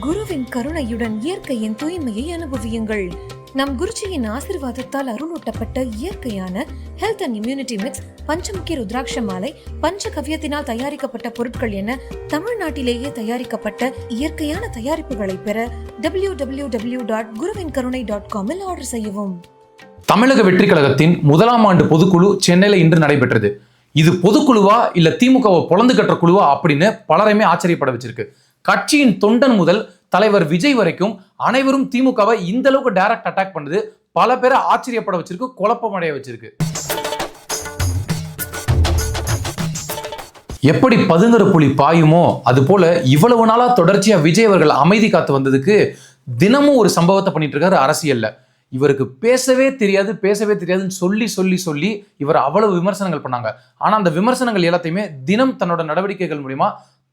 குருவின் கருணையுடன் இயற்கையின் தூய்மையை அனுபவியுங்கள். நம் குருஜியின் ஆசிர்வாதத்தால் அருளூட்டப்பட்ட இயற்கையான ஹெல்த் அண்ட் இம்யூனிட்டி மிக்ஸ் பஞ்சமுக்கி ருத்ராட்ச மாலை பஞ்ச கவ்யத்தினால் தயாரிக்கப்பட்ட பொருட்கள் என தமிழ்நாட்டிலேயே தயாரிக்கப்பட்ட இயற்கையான தயாரிப்புகளை பெற டபிள்யூ டபிள்யூ டபிள்யூ டாட் குருவின் கருணை டாட் காமில் ஆர்டர் செய்யவும். தமிழக வெற்றி கழகத்தின் முதலாம் ஆண்டு பொதுக்குழு சென்னையில் இன்று நடைபெற்றது. இது பொதுக்குழுவா இல்ல திமுகவை பொழந்து கட்டுற குழுவா அப்படின்னு பலரையுமே ஆச்சரியப்பட வச்சிருக்கு. கட்சியின் தொண்டன் முதல் தலைவர் விஜய் வரைக்கும் அனைவரும் திமுகவை இந்த அளவுக்கு டைரக்ட் அட்டாக் பண்ணுது. பல பேரை ஆச்சரியப்பட வச்சிருக்கு குழப்பமடைய வச்சிருக்கு. எப்படி பதுங்குற புலி பாயுமோ அது போல இவ்வளவு நாளா தொடர்ச்சியா விஜய் அவர்கள் அமைதி காத்து வந்ததுக்கு தினமும் ஒரு சம்பவத்தை பண்ணிட்டு இருக்காரு அரசியல்ல. இவருக்கு பேசவே தெரியாது பேசவே தெரியாதுன்னு சொல்லி சொல்லி சொல்லி இவர் அவ்வளவு விமர்சனங்கள் பண்ணாங்க. ஆனா அந்த விமர்சனங்கள் எல்லாத்தையுமே தினம் தன்னோட நடவடிக்கைகள் மூலியமா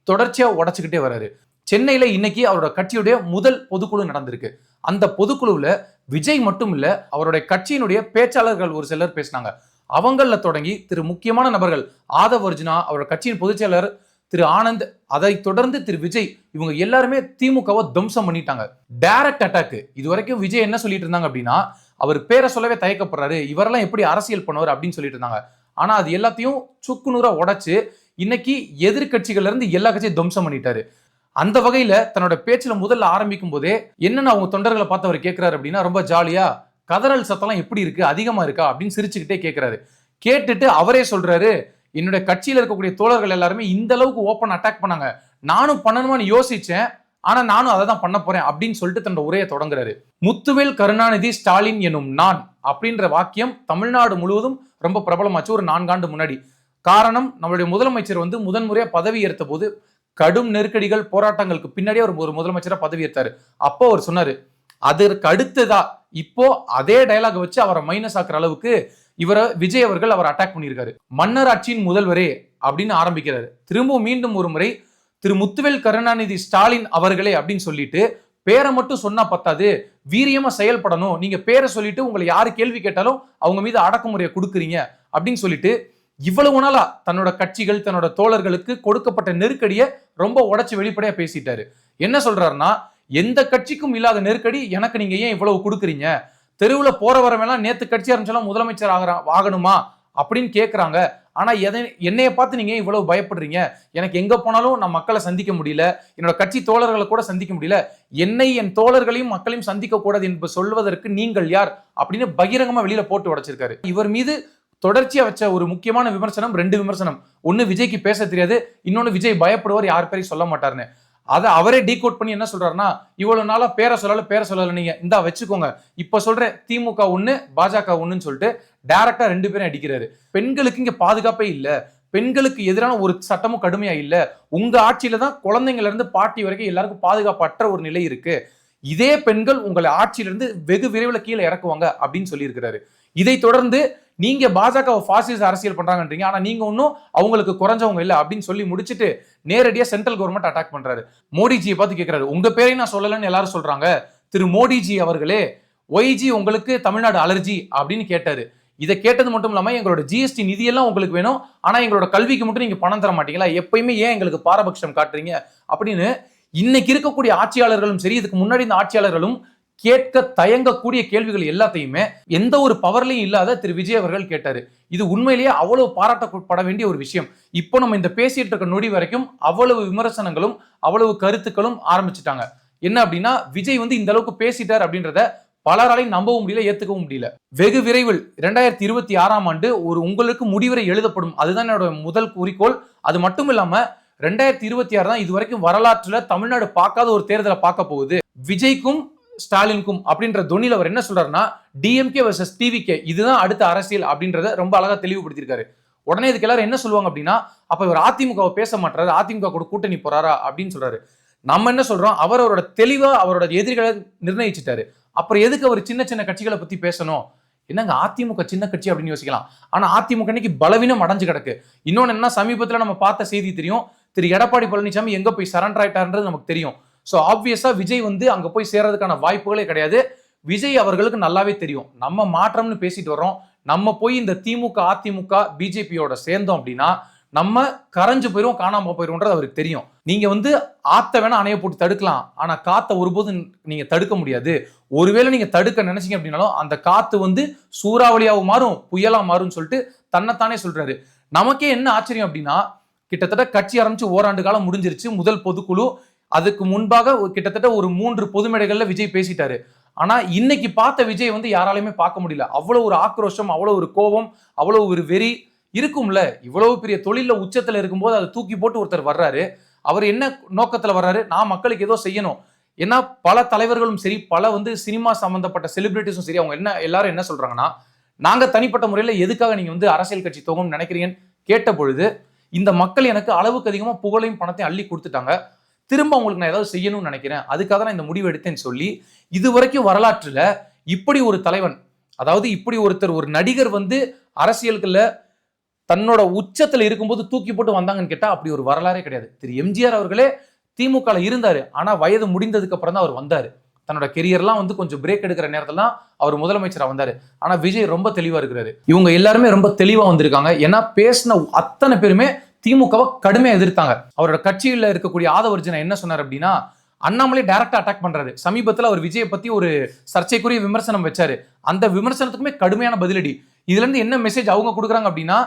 தொடர்ச்சியாக உடச்சிக்கிட்டே வராரு. சென்னையில் இன்னைக்கு அவரோட கட்சியுடைய முதல் பொதுக்குழு நடந்திருக்கு. அந்த பொதுக்குழுவில் விஜய் மட்டும் இல்லை அவருடைய கட்சியினுடைய பேச்சாளர்கள் ஒரு சிலர் பேசினாங்க. அவங்களில் தொடங்கி திரு முக்கியமான நபர்கள் ஆதவ் அர்ஜுனா அவரோட கட்சியின் பொதுச்செயலர் திரு ஆனந்த் அதை தொடர்ந்து திரு விஜய் இவங்க எல்லாருமே திமுகவை துவம்சம் பண்ணிட்டாங்க. Direct attack. இது வரைக்கும் விஜய் என்ன சொல்லிட்டு இருந்தாங்க அப்படின்னா அவர் பேரை சொல்லவே தயக்கப்படுறாரு. இவரெல்லாம் எப்படி அரசியல் பண்ணுவார் அப்படின்னு சொல்லிட்டு இருந்தாங்க. ஆனால் அது எல்லாத்தையும் சுக்குநூறாக உடச்சு இன்னைக்கு எதிர்கட்சிகள்ல இருந்து எல்லா கட்சியும் துவம்சம் பண்ணிட்டாரு. அந்த வகையில தன்னோட பேச்சுல முதல்ல ஆரம்பிக்கும் போதே என்னென்ன அவங்க தொண்டர்களை பார்த்து அவர் கேட்கிறாரு அப்படின்னா ரொம்ப ஜாலியா கதறல் சத்தம்லாம் எப்படி இருக்கு? அதிகமா இருக்கா? அப்படின்னு சிரிச்சுக்கிட்டே கேட்கிறாரு. கேட்டுட்டு அவரே சொல்றாரு என்னுடைய கட்சியில இருக்கக்கூடிய தோழர்கள் எல்லாருமே இந்த அளவுக்கு ஓப்பன் அட்டாக் பண்ணாங்க. நானும் பண்ணணுமான்னு யோசிச்சேன். ஆனா நானும் அதை தான் பண்ண போறேன். அப்படின்னு சொல்லிட்டு தன்னோட உரையை தொடங்குறாரு. முத்துவேல் கருணாநிதி ஸ்டாலின் எனும் நான் அப்படின்ற வாக்கியம் தமிழ்நாடு முழுவதும் ரொம்ப பிரபலமாச்சு ஒரு நான்காண்டு முன்னாடி. காரணம் நம்மளுடைய முதலமைச்சர் வந்து முதன்முறையாக பதவி ஏற்ற போது கடும் நெருக்கடிகள் போராட்டங்களுக்கு பின்னாடியே அவர் ஒரு முதலமைச்சராக பதவி ஏற்றாரு. அப்போ அவர் சொன்னார் அதற்கு அடுத்ததா? இப்போ அதே டைலாக் வச்சு அவரை மைனஸ் ஆக்குற அளவுக்கு இவரை விஜய் அவர்கள் அவர் அட்டாக் பண்ணியிருக்காரு. மன்னர் ஆட்சியின் முதல்வரே அப்படின்னு ஆரம்பிக்கிறாரு. திரும்பவும் மீண்டும் ஒரு முறை திரு முத்துவேல் கருணாநிதி ஸ்டாலின் அவர்களே அப்படின்னு சொல்லிட்டு பேரை மட்டும் சொன்னா பத்தாது வீரியமா செயல்படணும். நீங்க பேரை சொல்லிட்டு உங்களை யாரு கேள்வி கேட்டாலும் அவங்க மீது அடக்குமுறையை கொடுக்குறீங்க அப்படின்னு சொல்லிட்டு இவ்வளவு நாளா தன்னோட கட்சிகள் தன்னோட தோழர்களுக்கு கொடுக்கப்பட்ட நெருக்கடியை ரொம்ப உடச்சி வெளிப்படையா பேசிட்டாரு. என்ன சொல்றாருன்னா எந்த கட்சிக்கும் இல்லாத நெருக்கடி எனக்கு நீங்க ஏன் இவ்வளவு கொடுக்குறீங்க? தெருவுல போற வரவெல்லாம் நேத்து கட்சி ஆரம்பிச்சாலும் முதலமைச்சர் ஆகிறா ஆகணுமா? அப்படின்னு கேட்கறாங்க ஆனா எதை என்னைய பார்த்து நீங்க ஏன் இவ்வளவு பயப்படுறீங்க? எனக்கு எங்க போனாலும் நான் மக்களை சந்திக்க முடியல. என்னோட கட்சி தோழர்களை கூட சந்திக்க முடியல. என்னை என் தோழர்களையும் மக்களையும் சந்திக்க கூடாது என்று சொல்வதற்கு நீங்கள் யார்? அப்படின்னு பகிரங்கமா வெளியில போட்டு உடைச்சிருக்காரு. இவர் மீது தொடர்ச்சியாக வச்ச ஒரு முக்கியமான விமர்சனம் ரெண்டு விமர்சனம். ஒன்று விஜய்க்கு பேச தெரியாது இன்னொன்று விஜய் பயப்படுவார் யார் பேரையும் சொல்ல மாட்டாருன்னு அதை அவரே டீகோட் பண்ணி என்ன சொல்றாருன்னா இவ்வளவு நாளா பேரை சொல்லல பேரை சொல்லல நீங்க இந்தா வச்சுக்கோங்க. இப்ப சொல்கிற திமுக ஒண்ணு பாஜக ஒண்ணுன்னு சொல்லிட்டு டைரக்டா ரெண்டு பேரும் அடிக்கிறாரு. பெண்களுக்கு இங்க பாதுகாப்பே இல்ல. பெண்களுக்கு எதிரான ஒரு சட்டமும் கடுமையா இல்ல. உங்க ஆட்சியில தான் குழந்தைங்கள்லேருந்து பாட்டி வரைக்கும் எல்லாருக்கும் பாதுகாப்பற்ற ஒரு நிலை இருக்கு. இதே பெண்கள் உங்களை ஆட்சியிலிருந்து வெகு விரைவில் கீழே இறக்குவாங்க அப்படின்னு சொல்லியிருக்கிறாரு. இதை தொடர்ந்து நீங்க பாஜக பாசிஸ் அரசியல் பண்றாங்கன்றீங்க. ஆனா நீங்க ஒன்றும் அவங்களுக்கு குறைஞ்சவங்க இல்லை அப்படின்னு சொல்லி முடிச்சுட்டு நேரடியாக சென்ட்ரல் கவர்மெண்ட் அட்டாக் பண்றாரு. மோடிஜியை பார்த்து கேட்கிறாரு உங்க பேரையும் நான் சொல்லலன்னு எல்லாரும் சொல்றாங்க. திரு மோடிஜி அவர்களே ஒய்ஜி உங்களுக்கு தமிழ்நாடு அலர்ஜி அப்படின்னு கேட்டாரு. இதை கேட்டது மட்டும் இல்லாமல் எங்களோட ஜிஎஸ்டி நிதியெல்லாம் உங்களுக்கு வேணும். ஆனால் எங்களோட கல்விக்கு மட்டும் நீங்கள் பணம் தர மாட்டீங்களா? எப்பயுமே ஏன் எங்களுக்கு பாரபட்சம் காட்டுறீங்க? அப்படின்னு இன்னைக்கு இருக்கக்கூடிய ஆட்சியாளர்களும் சரி இதுக்கு முன்னாடி இந்த ஆட்சியாளர்களும் கேட்க தயங்கக்கூடிய கேள்விகள் எல்லாத்தையுமே எந்த ஒரு பவர்லையும் இல்லாத திரு விஜய் அவர்கள் கேட்டாரு. இது உண்மையிலேயே அவ்வளவு பாராட்டப்பட வேண்டிய ஒரு விஷயம். இப்போ நம்ம இந்த பேசிட்டு இருக்க நொடி வரைக்கும் அவ்வளவு விமர்சனங்களும் அவ்வளவு கருத்துக்களும் ஆரம்பிச்சிட்டாங்க. என்ன அப்படின்னா விஜய் வந்து இந்த அளவுக்கு பேசிட்டார் அப்படின்றத பலராலையும் நம்பவும் முடியல ஏத்துக்கவும் முடியல. வெகு விரைவில் இரண்டாயிரத்தி இருபத்தி ஆறாம் ஆண்டு ஒரு உங்களுக்கு முடிவரை எழுதப்படும். அதுதான் என்னோட முதல் குறிக்கோள். அது மட்டும் இல்லாம ரெண்டாயிரத்தி இருபத்தி ஆறு தான் இது வரைக்கும் வரலாற்றுல தமிழ்நாடு பார்க்காத ஒரு தேர்தலை பார்க்க போகுது. விஜய்க்கும் ஸ்டாலினுக்கும் அப்படின்ற தொனியில் அவர் என்ன சொல்றாருன்னா டிஎம்கே வர்சஸ் டிவிகே இதுதான் அடுத்த அரசியல் அப்படின்றத ரொம்ப அழகாக தெளிவுபடுத்தியிருக்காரு. உடனே இதுக்கு எல்லாரும் என்ன சொல்லுவாங்க அப்படின்னா அப்போ இவர் அதிமுகவை பேச மாட்டாரு அதிமுக கூட கூட்டணி போறாரா அப்படின்னு சொல்றாரு. நம்ம என்ன சொல்றோம் அவர் அவரோட தெளிவாக அவரோட எதிரிகளை நிர்ணயிச்சிட்டாரு. அப்புறம் எதுக்கு அவர் சின்ன சின்ன கட்சிகளை பத்தி பேசணும்? என்னங்க அதிமுக சின்ன கட்சி அப்படின்னு யோசிக்கலாம். ஆனால் அதிமுக இன்னைக்கு பலவீனம் அடைஞ்சு கிடக்கு. இன்னொன்று என்ன சமீபத்தில் நம்ம பார்த்த செய்தி தெரியும் திரு எடப்பாடி பழனிசாமி எங்கே போய் சரண்டர் ஆயிட்டாருன்றது நமக்கு தெரியும். ஸோ ஆப்வியஸாக விஜய் வந்து அங்கே போய் சேர்றதுக்கான வாய்ப்புகளே கிடையாது. விஜய் அவர்களுக்கு நல்லாவே தெரியும். நம்ம மாற்றம்னு பேசிட்டு வரோம் நம்ம போய் இந்த திமுக அதிமுக பிஜேபியோட சேர்ந்தோம் அப்படின்னா நம்ம கரைஞ்சு போயிடும் காணாம போயிடும்ன்றது அவருக்கு தெரியும். நீங்க வந்து ஆத்த வேணா அணைய போட்டு தடுக்கலாம். ஆனா காத்த ஒருபோதும் நீங்க தடுக்க முடியாது. ஒருவேளை நீங்க தடுக்க நினைச்சீங்க அப்படின்னாலும் அந்த காத்து வந்து சூறாவளியாவும் மாறும் புயலா மாறும்னு சொல்லிட்டு தன்னைத்தானே சொல்றாரு. நமக்கே என்ன ஆச்சரியம் அப்படின்னா கிட்டத்தட்ட கட்சி ஆரம்பிச்சு ஓராண்டு காலம் முடிஞ்சிருச்சு. முதல் பொதுக்குழு அதுக்கு முன்பாக ஒரு- கிட்டத்தட்ட ஒரு மூன்று பொதுமேடைகளில் விஜய் பேசிட்டாரு. ஆனா இன்னைக்கு பார்த்த விஜய் வந்து யாராலையுமே பார்க்க முடியல. அவ்வளவு ஒரு ஆக்ரோஷம் அவ்வளவு ஒரு கோபம் அவ்வளவு ஒரு வெறி இருக்கும்ல. இவ்வளவு பெரிய தொழில உச்சத்துல இருக்கும்போது அதை தூக்கி போட்டு ஒருத்தர் வர்றாரு. அவர் என்ன நோக்கத்துல வர்றாரு? நான் மக்களுக்கு ஏதோ செய்யணும். ஏன்னா பல தலைவர்களும் சரி பல வந்து சினிமா சம்பந்தப்பட்ட செலிபிரிட்டிஸும் சரி அவங்க என்ன எல்லாரும் என்ன சொல்றாங்கன்னா நாங்க தனிப்பட்ட முறையில் எதுக்காக நீங்க வந்து அரசியல் கட்சி தொகும்னு நினைக்கிறீங்கன்னு கேட்ட பொழுது இந்த மக்கள் எனக்கு அளவுக்கு அதிகமாக புகழையும் பணத்தையும் அள்ளி கொடுத்துட்டாங்க. திரும்ப அவங்களுக்கு நான் ஏதாவது செய்யணும்னு நினைக்கிறேன். அதுக்காக நான் இந்த முடிவு எடுத்தேன்னு சொல்லி இதுவரைக்கும் வரலாற்றில் இப்படி ஒரு தலைவன் அதாவது இப்படி ஒருத்தர் ஒரு நடிகர் வந்து அரசியலுக்குள்ள தன்னோட உச்சத்தில் இருக்கும்போது தூக்கி போட்டு வந்தாங்கன்னு கேட்டால் அப்படி ஒரு வரலாறே கிடையாது. திரு. எம்ஜிஆர் அவர்களே திமுகவில் இருந்தார். ஆனால் வயது முடிந்ததுக்கு அப்புறம் தான் அவர் வந்தார். தன்னோட கெரியர்லாம் வந்து கொஞ்சம் பிரேக் எடுக்கிற நேரத்துல அவர் முதலமைச்சராக வந்தார். ஆனால் விஜய் ரொம்ப தெளிவாக இருக்கிறாரு. இவங்க எல்லாருமே ரொம்ப தெளிவாக வந்திருக்காங்க. ஏன்னா பேசின அத்தனை பேருமே திமுகவை கடுமையாக எதிர்த்தாங்க. அவரோட கட்சியில் இருக்கக்கூடிய ஆதவர்ஜனை என்ன சொன்னார் அப்படின்னா அண்ணாமலை டைரக்டா அட்டாக் பண்றாரு. சமீபத்தில் அவர் விஜயை பத்தி ஒரு சர்ச்சைக்குரிய விமர்சனம் வச்சாரு. அந்த விமர்சனத்துக்குமே கடுமையான பதிலடி. இதுல இருந்து என்ன மெசேஜ் அவங்க கொடுக்குறாங்க அப்படின்னா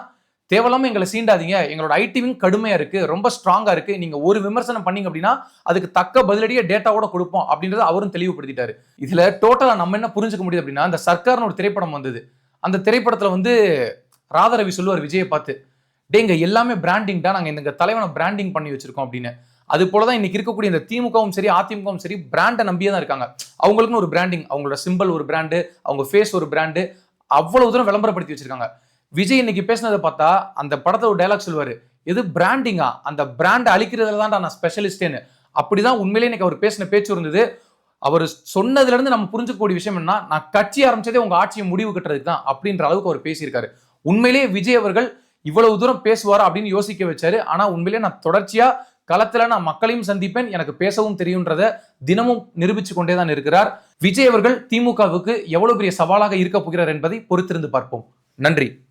தேவையில்லாம எங்களை சீண்டாதீங்க. எங்களோட ஐடிவிங் கடுமையா இருக்கு ரொம்ப ஸ்ட்ராங்கா இருக்கு. நீங்க ஒரு விமர்சனம் பண்ணீங்க அப்படின்னா அதுக்கு தக்க பதிலடியை டேட்டாவோட கொடுப்போம் அப்படின்றத அவரும் தெளிவுபடுத்திட்டாரு. இதுல டோட்டலா நம்ம என்ன புரிஞ்சுக்க முடியுது அப்படின்னா இந்த சர்க்கார்னு ஒரு திரைப்படம் வந்தது. அந்த திரைப்படத்துல வந்து ராதாரவி சொல்லுவார் விஜயை பார்த்து டேங்க எல்லாமே பிராண்டிங் தான் நாங்கள் இந்த தலைவனை பிராண்டிங் பண்ணி வச்சிருக்கோம் அப்படின்னு. அது போலதான் இன்னைக்கு இருக்கக்கூடிய இந்த திமுகவும் சரி அதிமுகவும் சரி பிராண்டை நம்பியே தான் இருக்காங்க. அவங்களுக்குன்னு ஒரு பிராண்டிங் அவங்களோட சிம்பிள் ஒரு பிராண்டு அவங்க ஃபேஸ் ஒரு பிராண்டு அவ்வளவு தூரம் விளம்பரப்படுத்தி வச்சிருக்காங்க. விஜய் இன்னைக்கு பேசினதை பார்த்தா அந்த படத்தை ஒரு டைலாக் சொல்லுவார். எது பிராண்டிங்கா அந்த பிராண்டை அழிக்கிறதுல தான் நான் ஸ்பெஷலிஸ்டேன்னு அப்படிதான் உண்மையிலே இன்னைக்கு அவர் பேசின பேச்சு இருந்தது. அவர் சொன்னதுல இருந்து நம்ம புரிஞ்சுக்கக்கூடிய விஷயம் என்ன நான் கட்சி ஆரம்பிச்சதே உங்க ஆட்சியை முடிவு கட்டுறதுக்கு தான் அப்படின்ற அளவுக்கு அவர் பேசியிருக்காரு. உண்மையிலேயே விஜய் அவர்கள் இவ்வளவு தூரம் பேசுவாரா அப்படின்னு யோசிக்க வச்சாரு. ஆனா உண்மையிலே நான் தொடர்ச்சியா களத்துல நான் மக்களையும் சந்திப்பேன். எனக்கு பேசவும் தெரியுன்றத தினமும் நிரூபிச்சு கொண்டே தான் இருக்கிறார். விஜய் அவர்கள் திமுகவுக்கு எவ்வளவு பெரிய சவாலாக இருக்க போகிறார் என்பதை பொறுத்திருந்து பார்ப்போம். நன்றி.